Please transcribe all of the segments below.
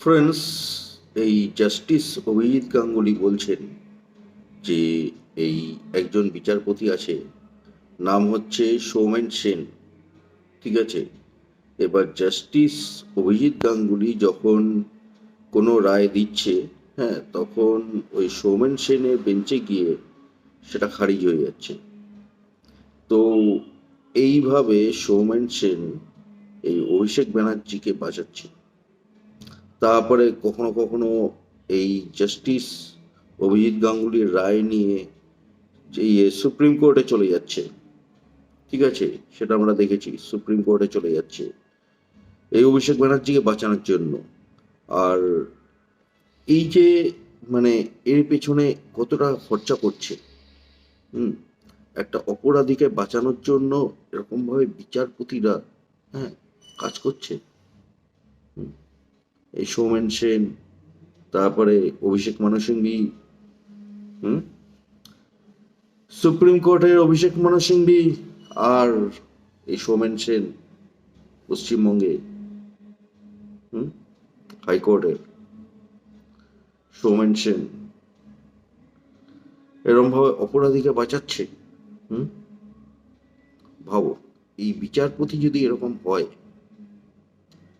Friends এই justice Abhijit Ganguly বলছেন যে এই একজন বিচারপতি আছে, নাম হচ্ছে সৌমেন সেন। ঠিক আছে? এবার জাস্টিস অভিজিৎ গাঙ্গুলি যখন কোনো রায় দিচ্ছে হ্যাঁ তখন ওই সৌমেন সেনের বেঞ্চে গিয়ে সেটা খারিজ হয়ে যাচ্ছে। তো এইভাবে সৌমেন সেন এই অভিষেক ব্যানার্জিকে বাঁচাচ্ছে। তারপরে কখনো কখনো এই জাস্টিস অভিজিৎ গাঙ্গুলির রায় নিয়ে যে ইয়ে সুপ্রিম কোর্টে চলে যাচ্ছে, ঠিক আছে? সেটা আমরা দেখেছি সুপ্রিম কোর্টে চলে যাচ্ছে। এই অভিষেক ব্যানার্জিকে বাঁচানোর জন্য। আর এই যে মানে এর পেছনে কতটা খরচা করছে, হুম? একটা অপরাধীকে বাঁচানোর জন্য এরকমভাবে বিচারপতিরা হ্যাঁ কাজ করছে। হুম। এই সৌমেন সেন, তারপরে অভিষেক মানু সিংভি হুম? সুপ্রিম কোর্টের অভিষেক মানু সিংভি আর এই সৌমেন সেন পশ্চিমবঙ্গে, হুম? হাইকোর্টের সৌমেন সেন। এরম ভাবে অপরাধীকে বাঁচাচ্ছে, হুম? ভাবো, এই বিচারপতি যদি এরকম হয়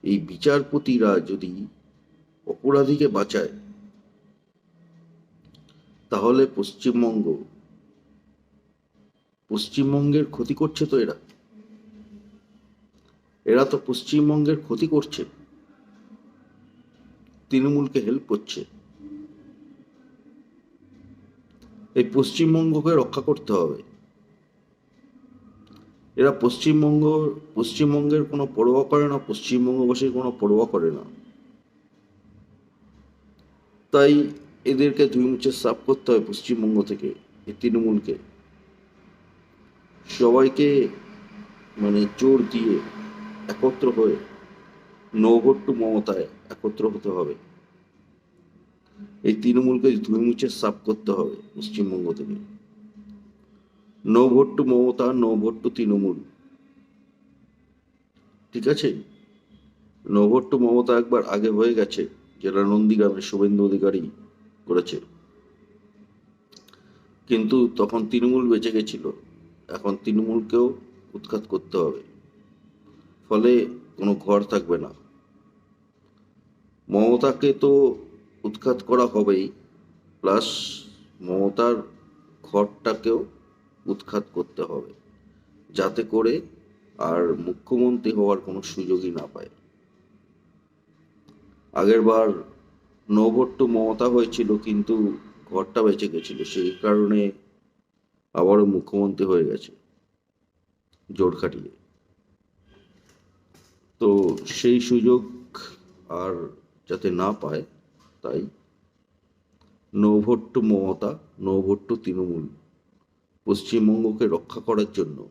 এই বিচারপতিরা যদি অপরাধীকে বাঁচায়, তাহলে পশ্চিমবঙ্গ, পশ্চিমবঙ্গের ক্ষতি করছে তো এরা। এরা তো পশ্চিমবঙ্গের ক্ষতি করছে। তৃণমূলকে হেল্প করছে। এই পশ্চিমবঙ্গকে রক্ষা করতে হবে। এরা পশ্চিমবঙ্গ, পশ্চিমবঙ্গের কোনো পরোয়া করে না, পশ্চিমবঙ্গবাসীর কোনো পরোয়া করে না। তাই এদেরকে দুই মুছে সাফ করতে হয় পশ্চিমবঙ্গ থেকে, এই তৃণমূলকে। সবাইকে মানে জোর দিয়ে একত্র হয়ে, নৌভোট টু মমতায় একত্র হতে হবে। এই তৃণমূলকে ধুয়ে মুছে সাফ করতে হবে পশ্চিমবঙ্গ থেকে। No vote to Mamata, no vote to Trinamool. ঠিক আছে? নো ভোট টু মমতা একবার আগে হয়ে গেছে, যেটা নন্দীগ্রামে শুভেন্দু অধিকারী করেছে। কিন্তু তখন তৃণমূল বেঁচে গেছিল, এখন তৃণমূলকেও উৎখাত করতে হবে। ফলে কোনো ঘর থাকবে না। মমতাকে তো উৎখাত করা হবেই, প্লাস মমতার ঘরটাকেও উৎখাত করতে হবে, যাতে করে আর মুখ্যমন্ত্রী হওয়ার কোনো সুযোগই না পায়। আগের বার নো ভোট টু মমতা হয়েছিল, কিন্তু ঘরটা বেঁচে গেছিল, সেই কারণে আবারও মুখ্যমন্ত্রী হয়ে গেছে, জোর খাটিয়ে। তো সেই সুযোগ আর যাতে না পায়, তাই no vote to Mamata no vote to Trinamool পশ্চিমবঙ্গকে রক্ষা করার জন্য,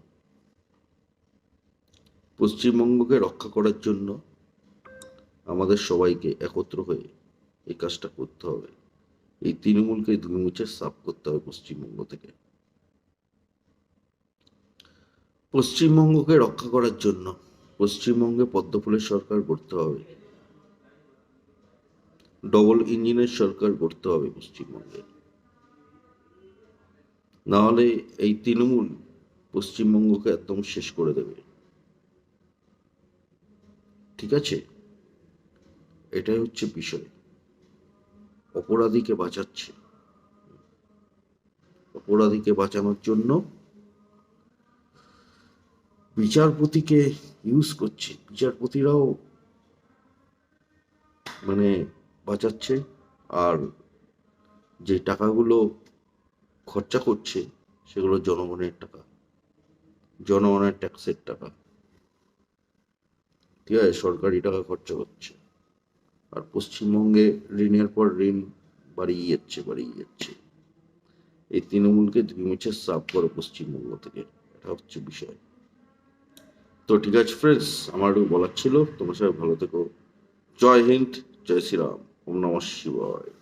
পশ্চিমবঙ্গকে রক্ষা করার জন্য আমাদের সবাইকে একত্র হয়ে এই কাজটা করতে হবে। এই তৃণমূলকে মুছে সাফ করতে হবে পশ্চিমবঙ্গ থেকে। পশ্চিমবঙ্গকে রক্ষা করার জন্য পশ্চিমবঙ্গে পদ্মফুলের সরকার করতে হবে। ডবল ইঞ্জিনের সরকার করতে হবে পশ্চিমবঙ্গে। নাহলে এই তৃণমূল পশ্চিমবঙ্গকে একদম শেষ করে দেবে। ঠিক আছে? এটাই হচ্ছে বিষয়। অপরাধীকে বাঁচাচ্ছে। অপরাধীকে বাঁচানোর জন্য বিচারপতিকে ইউজ করছে। বিচারপতিরাও মানে বাঁচাচ্ছে। আর যে টাকাগুলো খরচা করছে, সেগুলো জনগণের টাকা। জনগণের ট্যাক্সের টাকা। ঠিক আছে? সরকারি টাকা খরচা করছে আর পশ্চিমবঙ্গে ঋণের পর ঋণ বাড়িয়ে যাচ্ছে বাড়িয়ে যাচ্ছে। এই তৃণমূলকে দুই মুছে সাফ করো পশ্চিমবঙ্গ থেকে। এটা হচ্ছে বিষয়। তো ঠিক আছে ফ্রেন্ডস আমার বলার ছিল। তোমার সবাই ভালো থেকো। জয় হিন্দ, জয় শ্রীরাম। ওম নমঃ শিবায়।